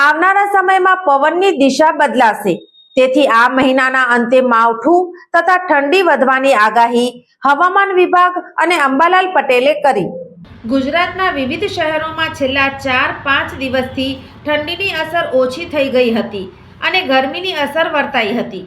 આવનારા સમયમાં પવનની દિશા બદલાશે. તેથી આ મહિનાના અંતે માવઠું તથા ઠંડી વધવાની આગાહી હવામાન વિભાગ અને અંબાલાલ પટેલે કરી. ગુજરાતના વિવિધ શહેરોમાં છેલ્લા ચાર પાંચ દિવસથી ઠંડીની અસર ઓછી થઈ ગઈ હતી અને ગરમીની અસર વર્તાઈ હતી.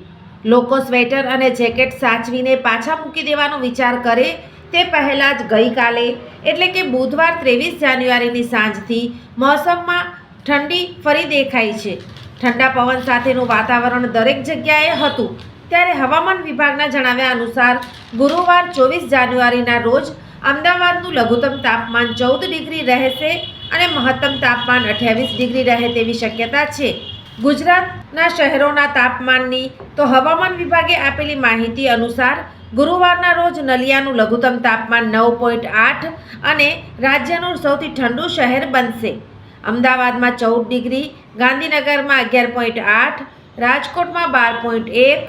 લોકો સ્વેટર અને જેકેટ સાચવીને પાછા મૂકી દેવાનો વિચાર કરે તે પહેલાં જ ગઈકાલે, એટલે કે બુધવાર ત્રેવીસ જાન્યુઆરીની સાંજથી, મોસમમાં ઠંડી ફરી દેખાઈ છે. ઠંડા પવન સાથેનું વાતાવરણ દરેક જગ્યાએ હતું. ત્યારે હવામાન વિભાગના જણાવ્યા અનુસાર, ગુરુવાર ચોવીસ જાન્યુઆરીના રોજ અમદાવાદનું લઘુત્તમ તાપમાન ચૌદ ડિગ્રી રહેશે અને મહત્તમ તાપમાન અઠ્યાવીસ ડિગ્રી રહે તેવી શક્યતા છે. ગુજરાતના શહેરોના તાપમાનની તો હવામાન વિભાગે આપેલી માહિતી અનુસાર, ગુરુવારના રોજ નલિયાનું લઘુત્તમ તાપમાન નવ પોઈન્ટ આઠ અને રાજ્યનું સૌથી ઠંડુ શહેર બનશે. અમદાવાદમાં ચૌદ ડિગ્રી, ગાંધીનગરમાં અગિયાર પોઈન્ટ આઠ, રાજકોટમાં બાર પોઈન્ટ એક,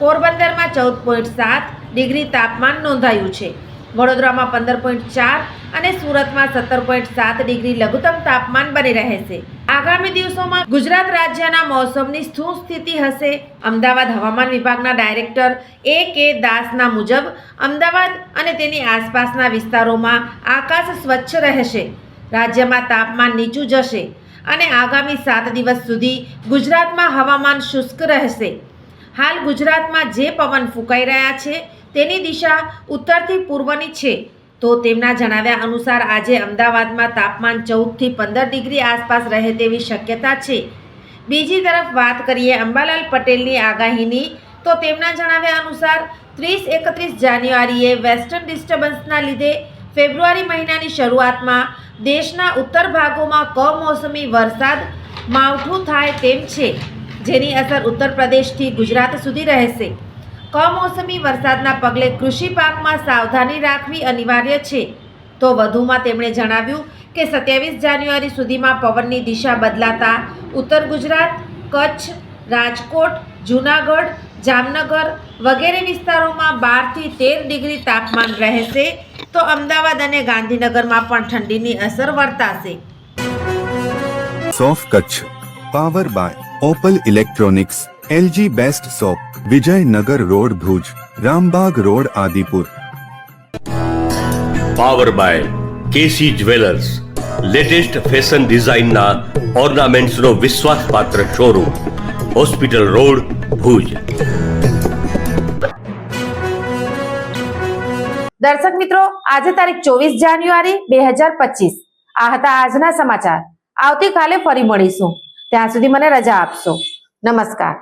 પોરબંદરમાં ચૌદ પોઈન્ટ સાત ડિગ્રી તાપમાન નોંધાયું છે. વડોદરામાં પંદર પોઈન્ટ ચાર અને સુરતમાં સત્તર પોઈન્ટ સાત ડિગ્રી લઘુત્તમ તાપમાન બની રહેશે આગામી દિવસોમાં ગુજરાત રાજ્યના મોસમની શું સ્થિતિ હશે. અમદાવાદ હવામાન વિભાગના ડાયરેક્ટર એ કે દાસના મુજબ અમદાવાદ અને તેની આસપાસના વિસ્તારોમાં આકાશ સ્વચ્છ રહેશે. રાજ્યમાં તાપમાન નીચું જશે અને આગામી સાત દિવસ સુધી ગુજરાતમાં હવામાન શુષ્ક રહેશે. હાલ ગુજરાતમાં જે પવન ફૂંકાઈ રહ્યા છે તેની દિશા ઉત્તરથી પૂર્વની છે. તો તેમના જણાવ્યા અનુસાર આજે અમદાવાદમાં તાપમાન ચૌદથી પંદર ડિગ્રી આસપાસ રહે તેવી શક્યતા છે. બીજી તરફ વાત કરીએ અંબાલાલ પટેલની આગાહીની, તો તેમના જણાવ્યા અનુસાર ત્રીસ એકત્રીસ જાન્યુઆરીએ વેસ્ટર્ન ડિસ્ટર્બન્સના લીધે ફેબ્રુઆરી મહિનાની શરૂઆતમાં દેશના ઉત્તર ભાગોમાં કમોસમી વરસાદ માવઠું થાય તેમ છે, જેની અસર ઉત્તર પ્રદેશથી ગુજરાત સુધી રહેશે. કમોસમી વરસાદના પગલે કૃષિ પાકમાં સાવધાની રાખવી અનિવાર્ય છે. તો વધુમાં તેમણે જણાવ્યું કે સત્યાવીસ જાન્યુઆરી સુધીમાં પવનની દિશા બદલાતા ઉત્તર ગુજરાત, કચ્છ, રાજકોટ, જૂનાગઢ જામનગર વગેરે વિસ્તારોમાં બારથી તેર ડિગ્રી તાપમાન રહેશે તો અમદાવાદ અને ગાંધીનગરમાં પણ ઠંડીની અસર વર્તાશે. સોફ Kutch power by opal electronics LG best shop Vijaynagar road Bhuj Rambagh road Adipur. Power by KC jewellers latest fashion ડિઝાઇનના ઓર્નામેન્ટ્સનો વિશ્વાસપાત્ર શોરૂમ હોસ્પિટલ રોડ ભુજ. દર્શક મિત્રો, આજે તારીખ ચોવીસ જાન્યુઆરી બે આ હતા આજના સમાચાર. આવતીકાલે ફરી મળીશું. ત્યાં સુધી મને રજા આપશો. નમસ્કાર.